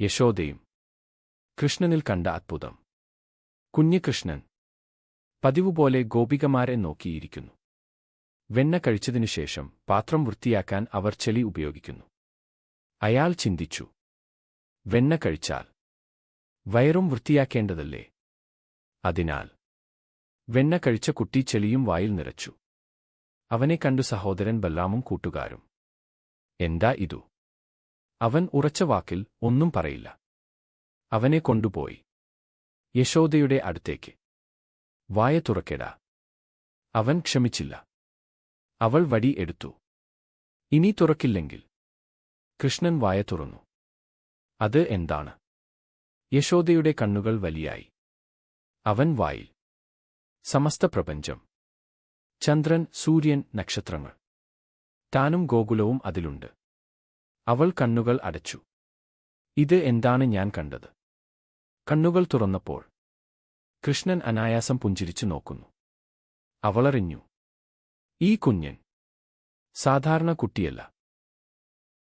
യശോദയും. കൃഷ്ണനിൽ കണ്ട അത്ഭുതം. കുഞ്ഞികൃഷ്ണൻ പതിവുപോലെ ഗോപികമാരെ നോക്കിയിരിക്കുന്നു. വെണ്ണ കഴിച്ചതിനുശേഷം പാത്രം വൃത്തിയാക്കാൻ അവർ ചെളി ഉപയോഗിക്കുന്നു. അയാൾ ചിന്തിച്ചു വെണ്ണ കഴിച്ചാൽ വയറും വൃത്തിയാക്കേണ്ടതല്ലേ? അതിനാൽ വെണ്ണ കഴിച്ച കുട്ടി ചെളിയും വായിൽ നിറച്ചു. അവനെ കണ്ടു സഹോദരൻ ബല്ലാമും കൂട്ടുകാരും എന്താ ഇതു? അവൻ ഉറച്ച വാക്കിൽ ഒന്നും പറയില്ല. അവനെ കൊണ്ടുപോയി. യശോദയുടെ അടുത്തേക്ക്. വായ തുറക്കെടാ. അവൻ ക്ഷമിച്ചില്ല. അവൾ വടി എടുത്തു. ഇനി തുറക്കില്ലെങ്കിൽ. കൃഷ്ണൻ വായ തുറന്നു. അത് എന്താണ്? യശോദയുടെ കണ്ണുകൾ വലിയായി. അവൻ വായിൽ. സമസ്ത പ്രപഞ്ചം. ചന്ദ്രൻ സൂര്യൻ നക്ഷത്രങ്ങൾ. താനും ഗോകുലവും അതിലുണ്ട്. അവൾ കണ്ണുകൾ അടച്ചു. ഇത് എന്താണ് ഞാൻ കണ്ടത്? കണ്ണുകൾ തുറന്നപ്പോൾ കൃഷ്ണൻ അനായാസം പുഞ്ചിരിച്ചു നോക്കുന്നു. അവളറിഞ്ഞു. ഈ കുഞ്ഞൻ സാധാരണ കുട്ടിയല്ല.